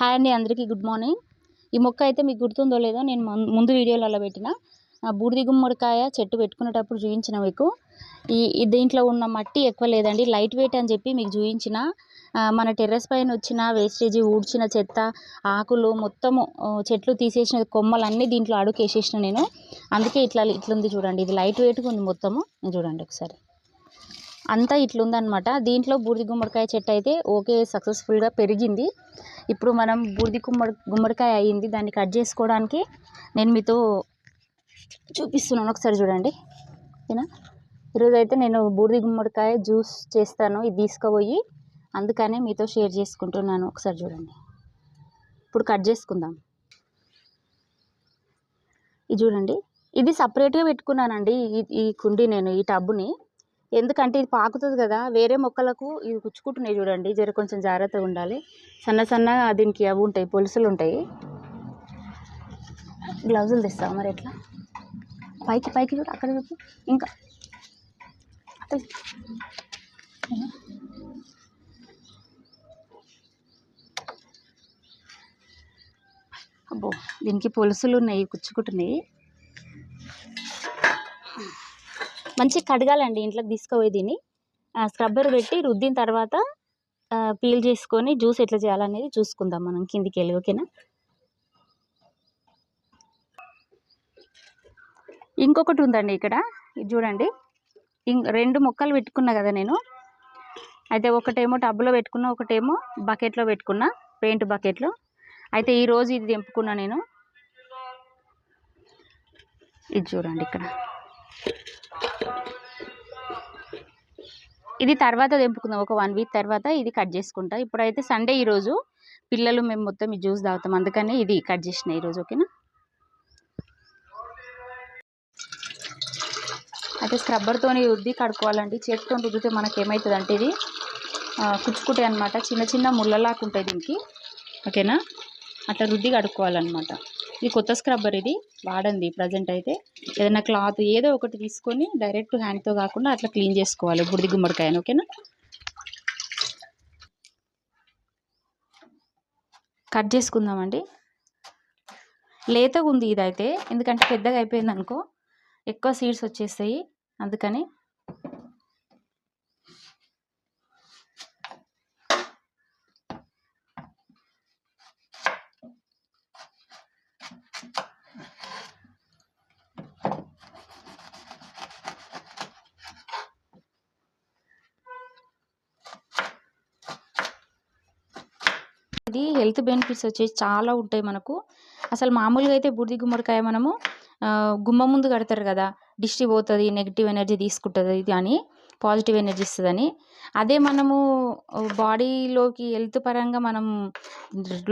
Hi అండి అందరికీ good morning. ఈ మొక్క అయితే మీకు గుర్తుందో లేదో నేను ముందు వీడియోలలో పెట్టిన. బూడిది గుమ్మడికాయ చెట్టు పెట్టుకునేటప్పుడు చూపించిన మీకు. ఈ దీంట్లో ఉన్న మట్టి ఎక్కువ లేదండి లైట్ వెయిట్ అని చెప్పి మీకు చూపించిన మన టెర్రస్ పైన వచ్చిన వేస్టేజీ ఊడ్చిన చెత్త ఆకులు మొత్తము చెట్లు తీసేసిన కొమ్మలన్నీ దీంట్లో అడుకేసేసిన నేను. అందుకే ఇట్లా ఇట్లుంది చూడండి ఇది లైట్ వెయిట్గా ఉంది మొత్తము. చూడండి ఒకసారి. అంతా ఇట్లుందనమాట దీంట్లో బూడిది గుమ్మడికాయ చెట్టు అయితే ఓకే సక్సెస్ఫుల్గా పెరిగింది. ఇప్పుడు మనం బూడిది గుమ్మడి గుమ్మడికాయ అయ్యింది దాన్ని కట్ చేసుకోవడానికి నేను మీతో చూపిస్తున్నాను. ఒకసారి చూడండి. ఓకేనా? ఈరోజు అయితే నేను బూడిది గుమ్మడికాయ జ్యూస్ చేస్తాను ఇది తీసుకుపోయి అందుకనే మీతో షేర్ చేసుకుంటున్నాను. ఒకసారి చూడండి. ఇప్పుడు కట్ చేసుకుందాం. ఇది చూడండి. ఇది సపరేట్గా పెట్టుకున్నానండి ఈ ఈ కుండి నేను ఈ టబ్బుని. ఎందుకంటే ఇది పాకుతుంది కదా వేరే మొక్కలకు ఇది గుచ్చుకుంటున్నాయి చూడండి. జర కొంచెం జాగ్రత్తగా ఉండాలి. సన్న సన్నగా దీనికి అవి ఉంటాయి పొలుసులు ఉంటాయి. గ్లౌజులు తెస్తావా మరి ఎట్లా? పైకి పైకి చూడు అక్కడ చూపు ఇంకా. అబ్బో దీనికి పొలుసులు ఉన్నాయి కుచ్చుకుంటున్నాయి. మంచి కడగాలండి ఇంట్లోకి తీసుకుపోయి దీన్ని స్క్రబ్బర్ పెట్టి రుద్దిన తర్వాత పీల్ చేసుకొని జ్యూస్ ఎట్లా చేయాలనేది చూసుకుందాం మనం కిందికి వెళ్ళి ఓకేనా? ఇంకొకటి ఉందండి ఇక్కడ. ఇది చూడండి. ఇం- రెండు మొక్కలు పెట్టుకున్నా కదా నేను. అయితే ఒకటేమో టబ్లో పెట్టుకున్నా ఒకటేమో బకెట్లో పెట్టుకున్నా పెయింట్ బకెట్లో. అయితే ఈరోజు ఇది తెంపుకున్నా నేను. ఇది చూడండి ఇక్కడ. ఇది తర్వాత తెంపుకుందాం. ఒక వన్ వీక్ తర్వాత ఇది కట్ చేసుకుంటా. ఇప్పుడైతే సండే ఈరోజు పిల్లలు మేము మొత్తం ఈ జ్యూస్ తాగుతాం. అందుకని ఇది కట్ చేసిన ఈరోజు ఓకేనా? అయితే స్క్రబ్బర్తో రుద్ది కడుక్కోవాలండి. చేతితో రుద్దితే మనకి ఏమవుతుంది అంటే ఇది కుచ్చుకుంటాయి అనమాట చిన్న చిన్న ముళ్ళలాగా ఉంటాయి దీనికి ఓకేనా? అట్లా రుద్ది కడుక్కోవాలన్నమాట. ఇది కొత్త స్క్రబ్బర్ ఇది వాడండి ప్రజెంట్ అయితే. ఏదైనా క్లాత్ ఏదో ఒకటి తీసుకొని డైరెక్ట్ హ్యాండ్తో కాకుండా అట్లా క్లీన్ చేసుకోవాలి. బుడిది గుమ్మడికాయను ఓకేనా కట్ చేసుకుందామండి. లేతగా ఉంది ఇదైతే. ఎందుకంటే పెద్దగా అయిపోయింది అనుకో ఎక్కువ సీడ్స్ వచ్చేస్తాయి. అందుకని ఇది హెల్త్ బెనిఫిట్స్ వచ్చేసి చాలా ఉంటాయి మనకు. అసలు మామూలుగా అయితే బూడిది గుమ్మడికాయ మనము ఆ, గుమ్మ ముందు కడతారు కదా దిష్టి పోతుంది నెగిటివ్ ఎనర్జీ తీసుకుంటుంది ఇది అని. పాజిటివ్ ఎనర్జీ ఇస్తుందని. అదే మనము బాడీలోకి హెల్త్ పరంగా మనం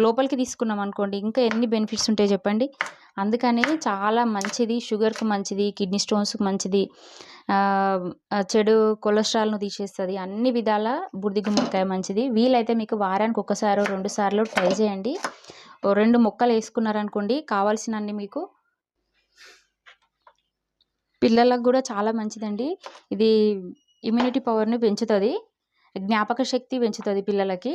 లోపలికి తీసుకున్నాం అనుకోండి ఇంకా ఎన్ని బెనిఫిట్స్ ఉంటాయి చెప్పండి. అందుకని చాలా మంచిది షుగర్కి మంచిది కిడ్నీ స్టోన్స్కి మంచిది చెడు కొలెస్ట్రాల్ను తీసేస్తుంది అన్ని విధాల బుడిది గుమ్మడికాయ మంచిది. వీలైతే మీకు వారానికి ఒకసారి రెండు సార్లు ట్రై చేయండి. ఓ రెండు మొక్కలు వేసుకున్నారనుకోండి కావాల్సినన్ని మీకు పిల్లలకు కూడా చాలా మంచిదండి. ఇది ఇమ్యూనిటీ పవర్ని పెంచుతుంది. జ్ఞాపక శక్తి పెంచుతుంది పిల్లలకి.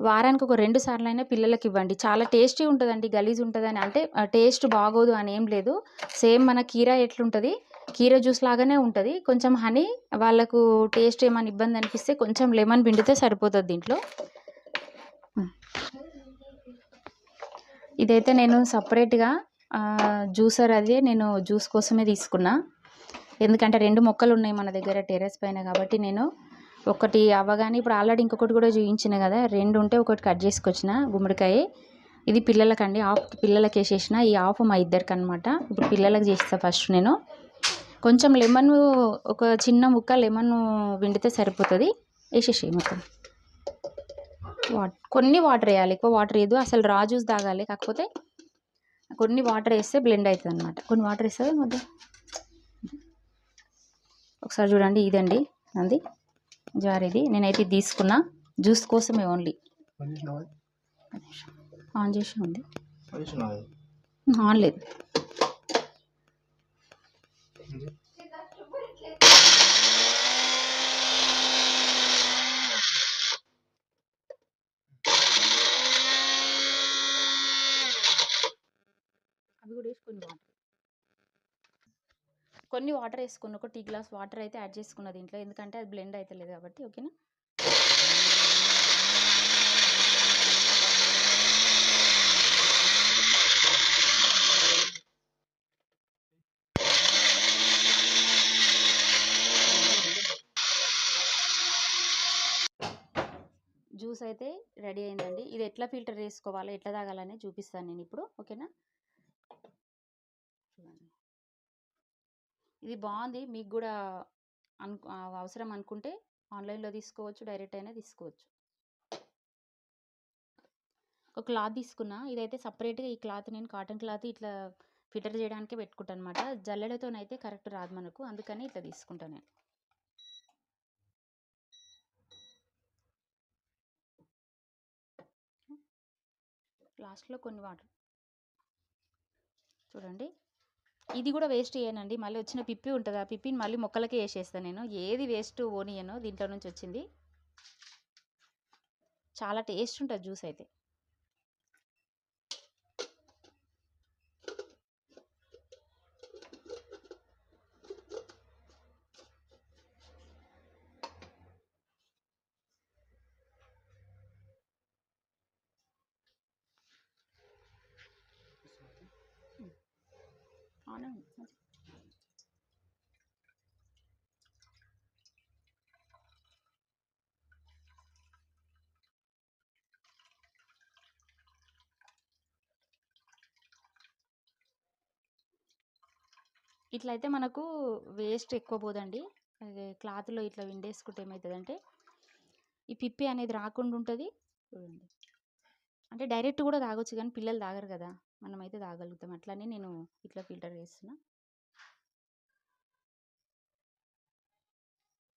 వారానికి ఒక రెండు సార్లు అయినా పిల్లలకి ఇవ్వండి. చాలా టేస్టీ ఉంటుందండి. గలీజ్ ఉంటుందని. అంటే టేస్ట్ బాగోదు అని ఏం లేదు. సేమ్ మన కీరా ఎట్లుంటుంది? కీరా జ్యూస్ లాగానే ఉంటుంది. కొంచెం హనీ వాళ్ళకు టేస్ట్ ఏమైనా ఇబ్బంది అనిపిస్తే కొంచెం లెమన్ పిండితే సరిపోతుంది దీంట్లో. ఇదైతే నేను సపరేట్గా జ్యూసర్ అదే నేను జ్యూస్ కోసమే తీసుకున్నా. ఎందుకంటే రెండు మొక్కలు ఉన్నాయి మన దగ్గర టెర్రస్ పైన కాబట్టి నేను ఒకటి అవ్వగానే ఇప్పుడు ఆల్రెడీ ఇంకొకటి కూడా చూపించిన కదా రెండు ఉంటే ఒకటి కట్ చేసుకొచ్చిన గుమ్మడికాయ. ఇది పిల్లలకండి ఆఫ్ పిల్లలకి వేసేసిన ఈ ఆఫ్ మా ఇద్దరికి అనమాట ఇప్పుడు పిల్లలకి చేస్తా ఫస్ట్ నేను. కొంచెం లెమన్ ఒక చిన్న ముక్క లెమన్ విండితే సరిపోతుంది. వేసేసి మొత్తం. వాట్ కొన్ని వాటర్ వేయాలి ఎక్కువ వాటర్ వేయదు అసలు రా జ్యూస్ తాగాలి కాకపోతే కొన్ని వాటర్ వేస్తే బ్లెండ్ అవుతుంది అనమాట కొన్ని వాటర్ వేస్తే మధ్య ఒకసారి చూడండి ఇదండి అంది. జార్ ఇది. నేనైతే తీసుకున్నా. జ్యూస్ కోసమే ఓన్లీ. ఆన్ చేసి ఉంది. ఆన్ లేదు. కొన్ని వాటర్ వేసుకున్న ఒక టీ గ్లాస్ వాటర్ అయితే యాడ్ చేసుకున్న దీంట్లో. ఎందుకంటే అది బ్లెండ్ అయితే లేదు కాబట్టి ఓకేనా? జ్యూస్ అయితే రెడీ అయిందండి. ఇది ఎట్లా ఫిల్టర్ చేసుకోవాలో ఎట్లా తాగాలని చూపిస్తాను నేను ఇప్పుడు ఓకేనా? చూడండి. ఇది బాగుంది మీకు కూడా అను అవసరం అనుకుంటే ఆన్లైన్లో తీసుకోవచ్చు డైరెక్ట్ అయినా తీసుకోవచ్చు. ఒక క్లాత్ తీసుకున్నా ఇదైతే సపరేట్గా ఈ క్లాత్ నేను కాటన్ క్లాత్ ఇట్లా ఫిల్టర్ చేయడానికే పెట్టుకుంటాను అనమాట జల్లెడతోనైతే కరెక్ట్ రాదు మనకు. అందుకని ఇట్లా తీసుకుంటాను నేను. లాస్ట్లో కొన్ని వాటర్ చూడండి. ఇది కూడా వేస్ట్ చేయనండి మళ్ళీ వచ్చిన పిప్పి ఉంటుంది. ఆ పిప్పిని మళ్ళీ మొక్కలకే వేసేస్తాను నేను. ఏది వేస్ట్ ఓనియను దీంట్లో నుంచి వచ్చింది. చాలా టేస్ట్ ఉంటుంది జ్యూస్ అయితే. అవునండి ఇట్లా అయితే మనకు వేస్ట్ ఎక్కువ పోదండి. అదే క్లాత్లో ఇట్లా విండేసుకుంటే ఏమవుతుందంటే ఈ పిప్పి అనేది రాకుండా ఉంటుంది. చూడండి. అంటే డైరెక్ట్ కూడా తాగొచ్చు కానీ పిల్లలు తాగరు కదా. మనమైతే తాగలుగుతాం. అట్లానే నేను ఇట్లా ఫిల్టర్ చేస్తున్నా.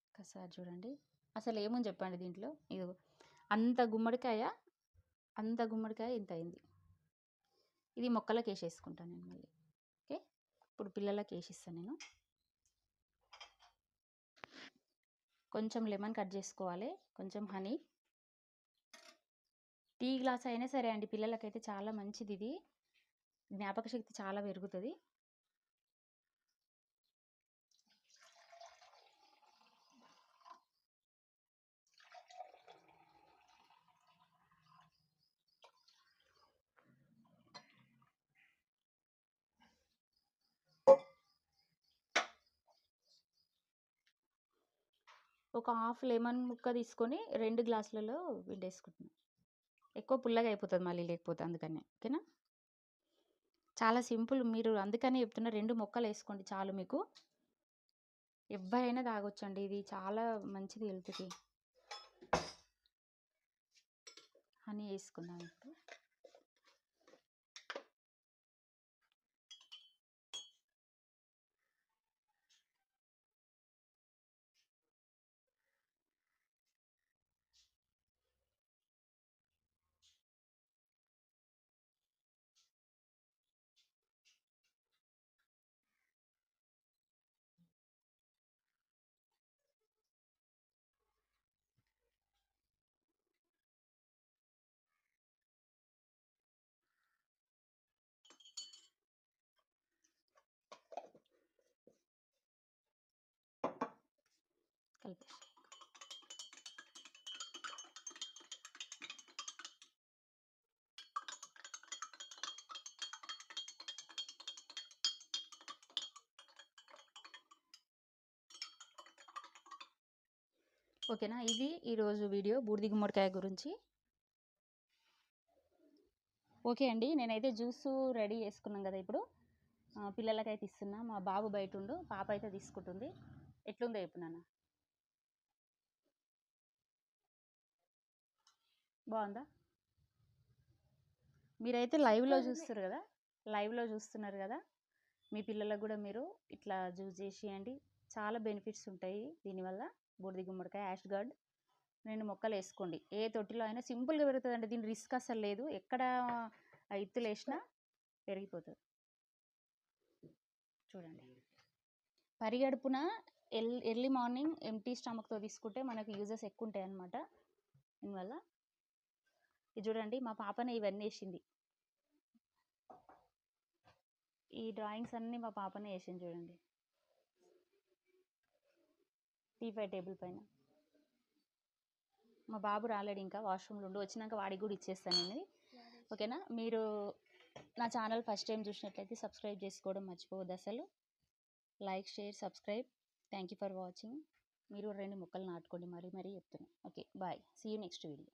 ఒకసారి చూడండి. అసలు ఏముంది చెప్పండి దీంట్లో? ఇది అంత గుమ్మడికాయ అంత గుమ్మడికాయ ఇంత అయింది. ఇది మొక్కలకు వేసేసుకుంటాను నేను మళ్ళీ. ఓకే? ఇప్పుడు పిల్లలకు వేసిస్తాను నేను. కొంచెం లెమన్ కట్ చేసుకోవాలి. కొంచెం హనీ. టీ గ్లాస్ అయినా సరే అండి పిల్లలకైతే చాలా మంచిది ఇది. జ్ఞాపక శక్తి చాలా పెరుగుతుంది. ఒక హాఫ్ లెమన్ ముక్క తీసుకొని రెండు గ్లాసులలో పిండేసుకుంటున్నాను ఎక్కువ పుల్లగా అయిపోతుంది మళ్ళీ లేకపోతే అందుకని. ఓకేనా? చాలా సింపుల్. మీరు అందుకనే చెప్తున్న రెండు మొక్కలు వేసుకోండి చాలు మీకు. ఎవరైనా తాగొచ్చండి. ఇది చాలా మంచిది హెల్త్కి. హనీ వేసుకుందాం ఇప్పుడు. ఓకేనా? ఇది ఈరోజు వీడియో బూడిద గుమ్మడికాయ గురించి. ఓకే అండి. నేనైతే జ్యూస్ రెడీ చేసుకున్నాం కదా ఇప్పుడు. పిల్లలకైతే ఇస్తున్నా. మా బాబు బయట ఉండు పాప అయితే తీసుకుంటుంది. ఎట్లుందో చెప్పు నాన్న. బాగుందా? మీరైతే లైవ్లో చూస్తారు కదా? లైవ్లో చూస్తున్నారు కదా? మీ పిల్లలకు కూడా మీరు ఇట్లా జ్యూస్ చేసేయండి చాలా బెనిఫిట్స్ ఉంటాయి దీనివల్ల. బూడిది గుమ్మడికాయ యాష్ గార్డ్. రెండు మొక్కలు వేసుకోండి. ఏ తొట్టిలో అయినా సింపుల్గా పెరుగుతుందండి. దీని రిస్క్ అసలు లేదు. ఎక్కడ ఎత్తులు ఇత్తులు వేసినా పెరిగిపోతుంది. చూడండి. పరిగడుపున ఎల్ ఎర్లీ మార్నింగ్ ఎంటీ స్టమక్తో తీసుకుంటే మనకు యూజెస్ ఎక్కువ ఉంటాయి అనమాట దీనివల్ల ఇది చూడండి మా పాపనే ఇవన్నీ వేసింది. ఈ డ్రాయింగ్స్ అన్నీ మా పాపనే వేసింది చూడండి. టీ ఫైవ్ టేబుల్ పైన. మా బాబు రాలేడు ఇంకా వాష్రూమ్లో ఉండి వచ్చినాక వాడికి కూడా ఇచ్చేస్తాను ఓకేనా? మీరు నా ఛానల్ ఫస్ట్ టైం చూసినట్లయితే సబ్స్క్రైబ్ చేసుకోవడం మర్చిపోవద్దు అసలు. Like share subscribe thank you for watching మీరు రెండు మొక్కలు నాటుకోండి మరీ మరీ చెప్తున్నాను okay bye see you next video